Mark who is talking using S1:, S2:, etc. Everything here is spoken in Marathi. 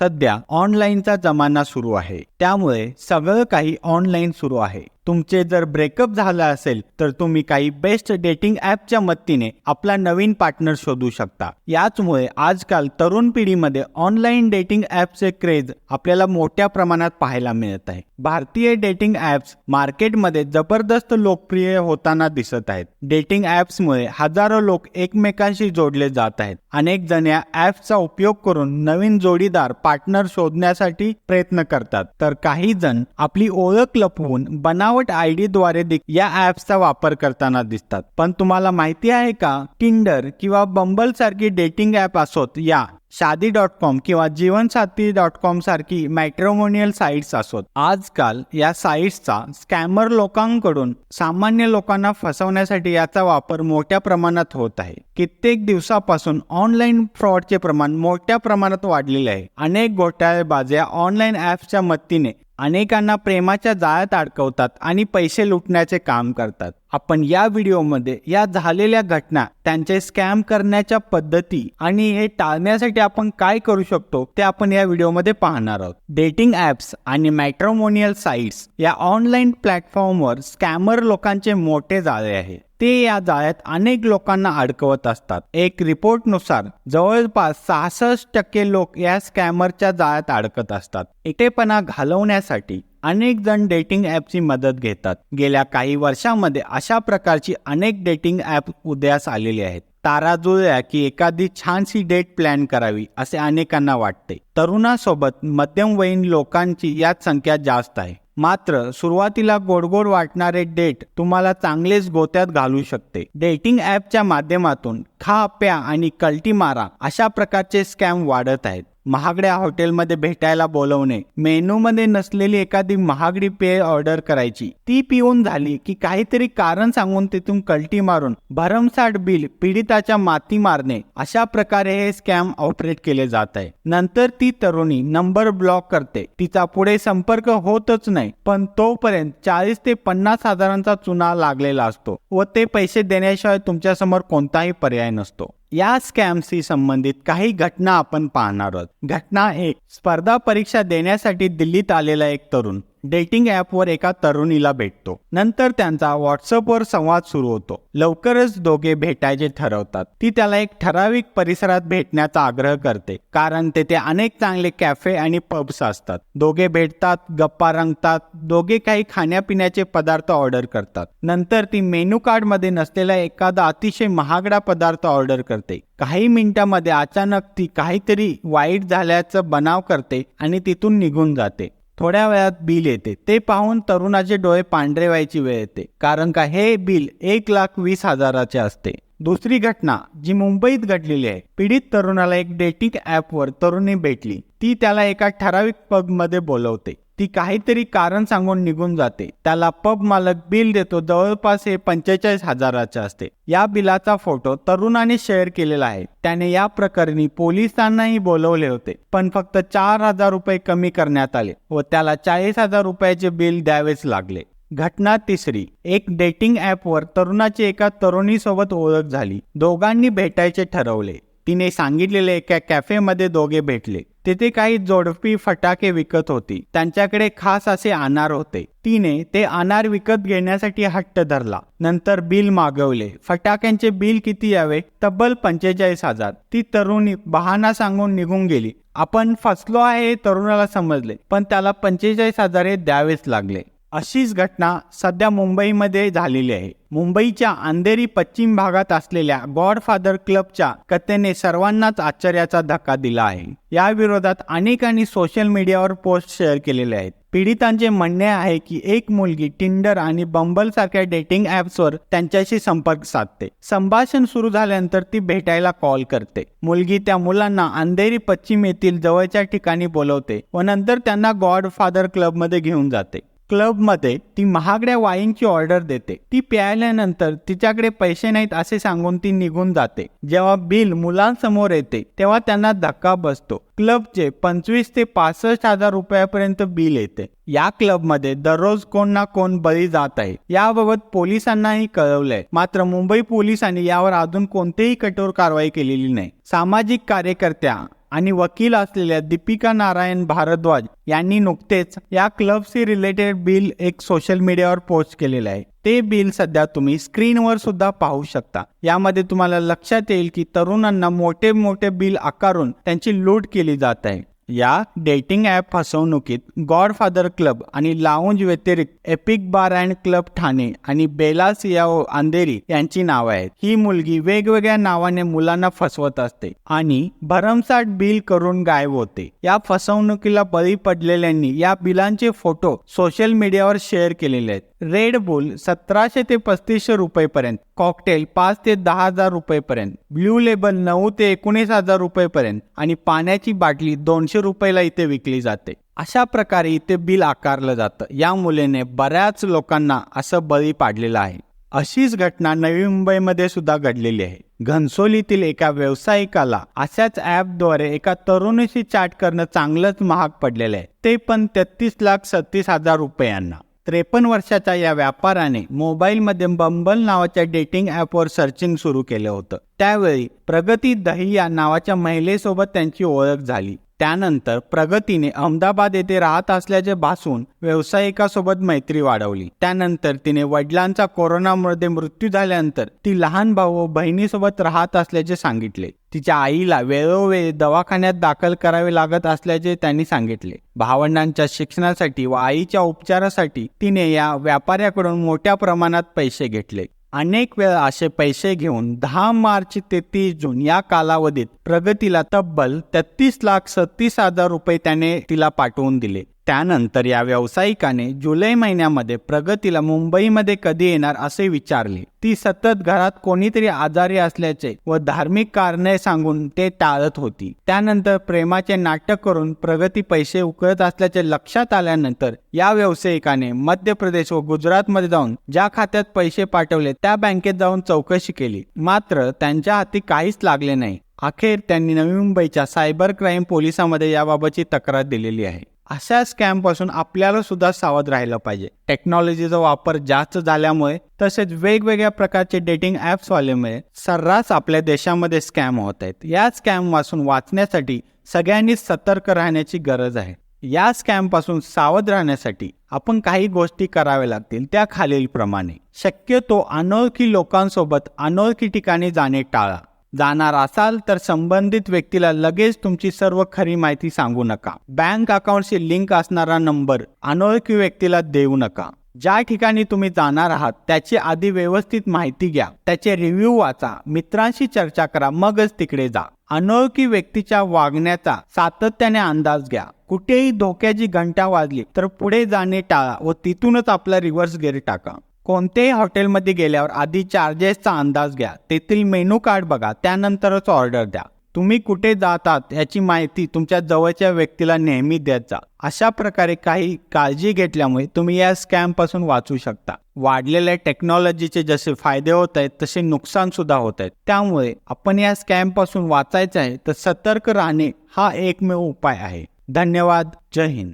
S1: सध्या ऑनलाईनचा जमाना सुरू आहे. त्यामुळे सगळं काही ऑनलाईन सुरू आहे. तुमचे जर ब्रेकअप झालं असेल तर तुम्ही काही बेस्ट डेटिंग ॲपच्या मदतीने आपला नवीन पार्टनर शोधू शकता. याचमुळे आजकाल तरुण पिढीमध्ये ऑनलाईन डेटिंग ॲपचे क्रेज आपल्याला मोठ्या प्रमाणात पाहायला मिळत आहे. भारतीय डेटिंग ॲप्स मार्केटमध्ये जबरदस्त लोकप्रिय होताना दिसत आहेत. डेटिंग ॲप्समुळे हजारो लोक एकमेकांशी जोडले जात आहेत. अनेक जण या ॲप्सचा उपयोग करून नवीन जोडीदार पार्टनर शोधण्यासाठी प्रयत्न करतात. तर काही जण आपली ओळख लपवून बनावट आय डी द्वारे या ॲप्सचा वापर करताना दिसतात. पण तुम्हाला माहिती आहे का? टिंडर किंवा बंबल सारखी डेटिंग ॲप असोत या. शादी डॉट कॉम किंवा जीवनसाथी डॉट कॉम सारखी मॅट्रोमोनियल साईट्स असोत. आजकाल या साईट्सचा स्कॅमर लोकांकडून सामान्य लोकांना फसवण्यासाठी याचा वापर मोठ्या प्रमाणात होत आहे. कित्येक दिवसापासून ऑनलाईन फ्रॉडचे प्रमाण मोठ्या प्रमाणात वाढलेले आहे. अनेक घोटाळेबाज या ऑनलाईन ॲप्सच्या मदतीने अनेकांना प्रेमाच्या जाळ्यात अडकवतात आणि पैसे लुटण्याचे काम करतात. आपण या व्हिडिओमध्ये या झालेल्या घटना त्यांचे स्कॅम करण्याच्या पद्धती आणि हे टाळण्यासाठी आपण काय करू शकतो ते आपण या व्हिडिओमध्ये पाहणार आहोत. डेटिंग ॲप्स आणि मॅट्रोमोनियल साईट्स या ऑनलाईन प्लॅटफॉर्मवर स्कॅमर लोकांचे मोठे जाळे आहे. ते या जाळ्यात अनेक लोकांना अडकवत असतात. एक रिपोर्टनुसार जवळपास सहासष्ट टक्के लोक या स्कॅमरच्या जाळ्यात अडकत असतात. एकटेपणा घालवण्यासाठी अनेक जण डेटिंग ॲपची मदत घेतात. गेल्या काही वर्षांमध्ये अशा प्रकारची अनेक डेटिंग ॲप उदयास आलेली आहेत. तारा जुळल्या की एखादी छानशी डेट प्लॅन करावी असे अनेकांना वाटते. तरुणासोबत मध्यमवयीन लोकांची यात संख्या जास्त आहे. मात्र सुरुवातीला गोडगोड वाटणारे डेट तुम्हाला चांगलेच गोत्यात घालू शकते. डेटिंग ॲपच्या माध्यमातून खा प्या आणि कल्टी मारा अशा प्रकारचे स्कॅम वाढत आहेत. महागड्या हॉटेलमध्ये भेटायला बोलवणे. मेनूमध्ये नसलेली एखादी महागडी पेय ऑर्डर करायची. ती पिऊन झाली की काहीतरी कारण सांगून तिथून कल्टी मारून भरमसाठ बिल पीडिताच्या माती मारणे. अशा प्रकारे हे स्कॅम ऑपरेट केले जात आहे. नंतर ती तरुणी नंबर ब्लॉक करते. तिचा पुढे संपर्क होतच नाही पण तोपर्यंत चाळीस ते पन्नास हजारांचा चुना लागलेला असतो व ते पैसे देण्याशिवाय तुमच्यासमोर कोणताही पर्याय नसतो. या स्कॅमशी संबंधित काही घटना आपण पाहणार आहोत. घटना एक स्पर्धा परीक्षा देण्यासाठी दिल्लीत आलेला एक तरुण. डेटिंग ॲपवर एका तरुणीला भेटतो. नंतर त्यांचा व्हॉट्सअपवर संवाद सुरू होतो. लवकरच दोघे भेटायचे ठरवतात. ती त्याला एक ठराविक परिसरात भेटण्याचा आग्रह करते कारण तेथे अनेक चांगले कॅफे आणि पब्स असतात. दोघे भेटतात गप्पा रंगतात दोघे काही खाण्यापिण्याचे पदार्थ ऑर्डर करतात. नंतर ती मेनू कार्डमध्ये नसलेला एखादा अतिशय महागडा पदार्थ ऑर्डर करते. काही मिनिटांमध्ये अचानक ती काहीतरी वाईट झाल्याचं बनाव करते आणि तिथून निघून जाते. थोड्या वेळात बिल येते. ते पाहून तरुणाचे डोळे पांढरे व्हायची वेळ येते. कारण का हे बिल एक लाख वीस हजाराचे असते. दुसरी घटना जी मुंबईत घडलेली आहे. पीडित तरुणाला एक डेटिंग ॲपवर तरुणी भेटली. ती त्याला एका ठराविक पबमध्ये बोलवते. ती काहीतरी कारण सांगून निघून जाते. त्याला पब मालक बिल देतो जवळपास हे पंचेचाळीस हजाराचे असते. या बिलाचा फोटो तरुणाने शेअर केलेला आहे. त्याने या प्रकरणी पोलिसांनाही बोलवले होते. पण फक्त चार हजार रुपये कमी करण्यात आले व त्याला चाळीस हजार रुपयाचे बिल द्यावेच लागले. घटना तिसरी. एक डेटिंग ॲपवर तरुणाची एका तरुणीसोबत ओळख झाली. दोघांनी भेटायचे ठरवले. तिने सांगितलेले एका कॅफेमध्ये दोघे भेटले. तेथे काही जोडपी फटाके विकत होती. त्यांच्याकडे खास असे अनार होते. तिने ते अनार विकत घेण्यासाठी हट्ट धरला. नंतर बिल मागवले. फटाक्यांचे बिल किती यावे? तब्बल पंचेचाळीस हजार. ती तरुणी बहाणा सांगून निघून गेली. आपण फसलो आहे हे तरुणाला समजले पण त्याला पंचेचाळीस हजार हे द्यावेच लागले. अशीच घटना सध्या मुंबईमध्ये झालेली आहे. मुंबईच्या अंधेरी पश्चिम भागात असलेल्या गॉडफादर क्लबच्या कथेने सर्वांनाच आश्चर्याचा धक्का दिला आहे. या विरोधात अनेकांनी सोशल मीडियावर पोस्ट शेअर केलेले आहेत. पीडितांचे म्हणणे आहे की एक मुलगी टिंडर आणि बंबल सारख्या डेटिंग ॲप्सवर त्यांच्याशी संपर्क साधते. संभाषण सुरू झाल्यानंतर ती भेटायला कॉल करते. मुलगी त्या मुलांना अंधेरी पश्चिम येथील जवळच्या ठिकाणी बोलवते व नंतर त्यांना गॉड फादर क्लबमध्ये घेऊन जाते. क्लबमध्ये ती महागड्या वाईनची ऑर्डर देते. ती प्यायल्यानंतर तिच्याकडे पैसे नाहीत असे सांगून ती निघून जाते. जेव्हा बिल मुलांसमोर येते तेव्हा त्यांना धक्का बसतो. क्लबचे पंचवीस ते पासष्ट हजार रुपयापर्यंत बिल येते. या क्लबमध्ये दररोज कोण ना कोण बळी जात आहे. याबाबत पोलिसांनाही कळवलंय. मात्र मुंबई पोलिसांनी यावर अजून कोणतीही कठोर कारवाई केलेली नाही. सामाजिक कार्यकर्त्या आणि वकील असलेल्या दीपिका नारायण भारद्वाज यांनी नुकतेच या क्लबशी रिलेटेड बिल एक सोशल मीडियावर पोस्ट केलेलं आहे. ते बिल सध्या तुम्ही स्क्रीनवर सुद्धा पाहू शकता. यामध्ये तुम्हाला लक्षात येईल की तरुणांना मोठे मोठे बिल आकारून त्यांची लूट केली जात आहे. या डेटिंग ॲप फसवणुकीत गॉडफादर क्लब आणि लाऊंज व्यतिरिक्त epic bar and club Thane आणि बेला सियाओ अंधेरी यांची नावं आहेत. ही मुलगी वेगवेगळ्या नावाने मुलांना फसवत असते आणि भरमसाठ बिल करून गायब होते. या फसवणुकीला बळी पडलेल्यांनी या बिलांचे फोटो सोशल मीडियावर शेअर केलेले आहेत. रेड बुल सतराशे ते पस्तीसशे रुपयेपर्यंत कॉकटेल पाच ते दहा हजार रुपयेपर्यंत ब्ल्यू लेबल नऊ ते एकोणीस हजार रुपयेपर्यंत आणि पाण्याची बाटली दोनशे रुपयाला इथे विकली जाते. अशा प्रकारे इथे बिल आकारलं जातं. या मुलीने बऱ्याच लोकांना असं बळी पाडलेलं आहे. अशीच घटना नवी मुंबईमध्ये सुद्धा घडलेली आहे. घनसोलीतील एका व्यावसायिकाला अशाच ॲपद्वारे एका तरुणीशी चॅट करणं चांगलंच महाग पडलेलं आहे. ते पण तेहतीस लाख सत्तीस हजार रुपयांना. त्रेपन्न वर्षाच्या या व्यापाराने मोबाईलमध्ये बंबल नावाच्या डेटिंग ॲपवर सर्चिंग सुरू केलं होतं. त्यावेळी प्रगती दहिया नावाच्या महिलेसोबत त्यांची ओळख झाली. त्यानंतर प्रगतीने अहमदाबाद येथे राहत असल्याचे भासून व्यावसायिकासोबत मैत्री वाढवली. त्यानंतर तिने वडिलांचा कोरोनामध्ये मृत्यू झाल्यानंतर ती लहान भाऊ व बहिणीसोबत राहत असल्याचे सांगितले. तिच्या आईला वेळोवेळी दवाखान्यात दाखल करावे लागत असल्याचे त्यांनी सांगितले. भावंडांच्या शिक्षणासाठी व आईच्या उपचारासाठी तिने या व्यापाऱ्याकडून मोठ्या प्रमाणात पैसे घेतले. अनेक वेळा असे पैसे घेऊन दहा मार्च ते तीस जून या कालावधीत प्रगतीला तब्बल तेहतीस लाख सत्तीस हजार रुपये त्याने तिला पाठवून दिले. त्यानंतर या व्यावसायिकाने जुलै महिन्यामध्ये प्रगतीला मुंबईमध्ये कधी येणार असे विचारले. ती सतत घरात कोणीतरी आजारी असल्याचे व धार्मिक कारणे सांगून ते टाळत होती. त्यानंतर प्रेमाचे नाटक करून प्रगती पैसे उकळत असल्याचे लक्षात आल्यानंतर या व्यावसायिकाने मध्य प्रदेश व गुजरातमध्ये जाऊन ज्या खात्यात पैसे पाठवले त्या बँकेत जाऊन चौकशी केली. मात्र त्यांच्या हाती काहीच लागले नाही. अखेर त्यांनी नवी मुंबईच्या सायबर क्राईम पोलिसांमध्ये याबाबतची तक्रार दिलेली आहे. अशा स्कॅमपासून आपल्याला सुद्धा सावध राहिलं पाहिजे. टेक्नॉलॉजीचा वापर जास्त झाल्यामुळे तसेच वेगवेगळ्या प्रकारचे डेटिंग ॲप्स वाल्यामुळे सर्रास आपल्या देशामध्ये स्कॅम होत आहेत. या स्कॅमपासून वाचण्यासाठी सगळ्यांनी सतर्क राहण्याची गरज आहे. या स्कॅमपासून सावध राहण्यासाठी आपण काही गोष्टी कराव्या लागतील त्या खालीलप्रमाणे. शक्यतो अनोळखी लोकांसोबत अनोळखी ठिकाणी जाणे टाळा. जाणार असाल तर संबंधित व्यक्तीला लगेच तुमची सर्व खरी माहिती सांगू नका. बँक अकाउंटशी लिंक असणारा नंबर अनोळखी व्यक्तीला देऊ नका. ज्या ठिकाणी तुम्ही जाणार आहात त्याची आधी व्यवस्थित माहिती घ्या. त्याचे रिव्ह्यू वाचा. मित्रांशी चर्चा करा. मगच तिकडे जा. अनोळखी व्यक्तीच्या वागण्याचा सातत्याने अंदाज घ्या. कुठेही धोक्याची घंटा वाजली तर पुढे जाणे टाळा व तिथूनच आपला रिव्हर्स गेअर टाका. कोणत्याही हॉटेलमध्ये गेल्यावर आधी चार्जेसचा अंदाज घ्या. तेथील मेनू कार्ड बघा. त्यानंतरच ऑर्डर द्या. तुम्ही कुठे जातात याची माहिती तुमच्या जवळच्या व्यक्तीला नेहमी देत जा. अशा प्रकारे काही काळजी घेतल्यामुळे तुम्ही या स्कॅमपासून वाचू शकता. वाढलेल्या टेक्नॉलॉजीचे जसे फायदे होत आहेत तसे नुकसान सुद्धा होत आहेत. त्यामुळे आपण या स्कॅमपासून वाचायचं आहे तर सतर्क राहणे हा एकमेव उपाय आहे. धन्यवाद. जय हिंद.